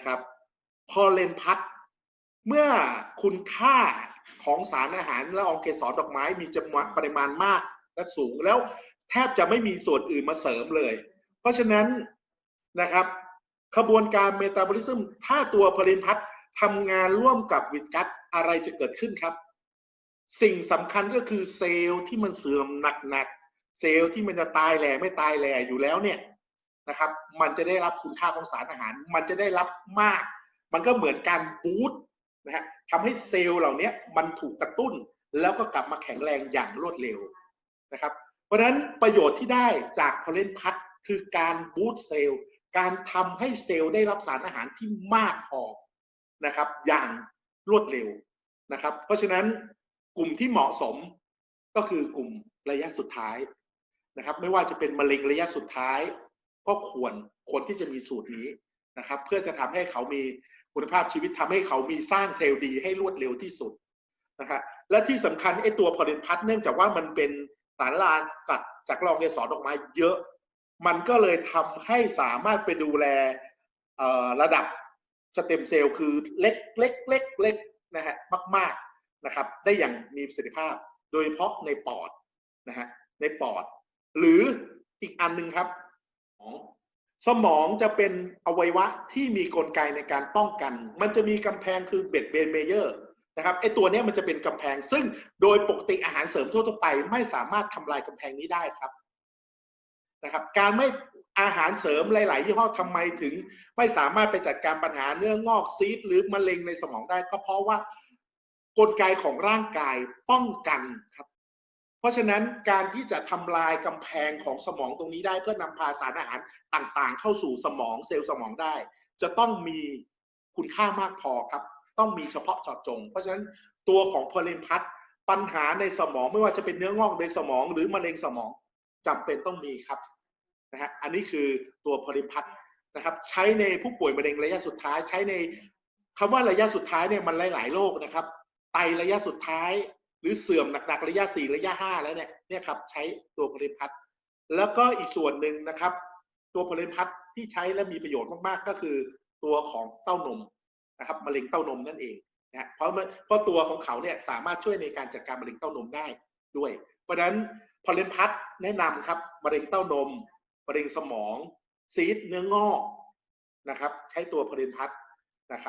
นะครับ พอเลนพัด เมื่อคุณค่าของสารอาหารและองเกสรดอกไม้มีจำนวนปริมาณมากและสูงแล้วแทบจะไม่มีส่วนอื่นมาเสริมเลย เพราะฉะนั้นนะครับขบวนการเมตาบอลิซึมถ้าตัวพลินพัดทำงานร่วมกับวิตกัสอะไรจะเกิดขึ้นครับ สิ่งสำคัญก็คือเซลล์ที่มันเสื่อมหนักๆ เซลล์ที่มันจะตายแหล่ไม่ตายแหล่อยู่แล้วเนี่ย นะครับ มันจะได้รับคุณค่าของสารอาหาร มันจะได้รับมาก มันก็เหมือนการบูตนะฮะทำให้เซลล์เหล่านี้มันถูกกระตุ้น แล้วก็กลับมาแข็งแรงอย่างรวดเร็วนะครับ เพราะฉะนั้นประโยชน์ที่ได้จากพอลเลนพัดคือการบูตเซลล์การทำให้เซลล์ได้รับสารอาหารที่มากพอนะครับ อย่างรวดเร็วนะครับ เพราะฉะนั้นกลุ่มที่เหมาะสมก็คือกลุ่มระยะสุดท้ายนะครับ ไม่ว่าจะเป็นมะเร็งระยะสุดท้าย ก็ควรควรที่จะมีสูตรนี้นะครับ เพื่อจะทำให้เขามีคุณภาพชีวิตทำให้เขามีสร้างเซลล์ดีให้รวดเร็วที่สุดนะครับและที่สำคัญไอ้ตัวพอลินพัดเนื่องจากว่ามันเป็นสารลานกัดจากรองเกสรดอกม้เยอะ มันก็เลยทำให้สามารถไปดูแลระดับสเต็มเซลล์คือเล็กเล็กเล็กเล็กนะฮะมากๆนะครับ ได้อย่างมีประสิทธิภาพ โดยเฉพาะในปอดนะฮะในปอด หรืออีกอันหนึ่งครับ สมองจะเป็นอวัยวะที่มีกลไกในการป้องกัน มันจะมีกำแพงคือเบดเบนเมเยอร์นะครับไอตัวนี้มันจะเป็นกำแพง ซึ่งโดยปกติอาหารเสริมทั่วไป ไม่สามารถทำลายกำแพงนี้ได้ครับนะครับ การไม่อาหารเสริมหลาย ๆ ยี่ห้อทำไมถึง ไม่สามารถไปจัดการปัญหาเนื้องอกซีดหรือมะเร็งในสมองได้ ก็เพราะว่ากลไกของร่างกายป้องกันครับ เพราะฉะนั้นการที่จะทำลายกำแพงของสมองตรงนี้ได้เพื่อนำพาสารอาหารต่างๆ เข้าสู่สมองเซลล์สมองได้ จะต้องมีคุณค่ามากพอครับ ต้องมีเฉพาะเจาะจง เพราะฉะนั้นตัวของพลินพัดปัญหาในสมองไม่ว่าจะเป็นเนื้องอกในสมองหรือมะเร็งสมองจำเป็นต้องมีครับนะฮะอันนี้คือตัวพลินพัดนะครับ ใช้ในผู้ป่วยมะเร็งระยะสุดท้าย ใช้ในคำว่าระยะสุดท้ายเนี่ยมันหลาย ๆโรคนะครับ ไตระยะสุดท้าย หรือเสื่อมหนักๆระยะ 4 ระยะ 5 แล้วเนี่ยเนี่ยครับใช้ตัวพลิพัดแล้วก็อีกส่วนหนึ่งนะครับ ตัวพลิพัดที่ใช้และมีประโยชน์มากๆ ก็คือตัวของเต้านมนะครับมะเร็งเต้านมนั่นเองนะเพราะเพราะตัวของเขาเนี่ยสามารถช่วยในการจัดการมะเร็งเต้านมได้ด้วย เพราะฉะนั้นพลิพัดแนะนำครับมะเร็งเต้านมมะเร็งสมองซีดเนื้องอกนะครับ ใช้ตัวพลิพัดนะครับ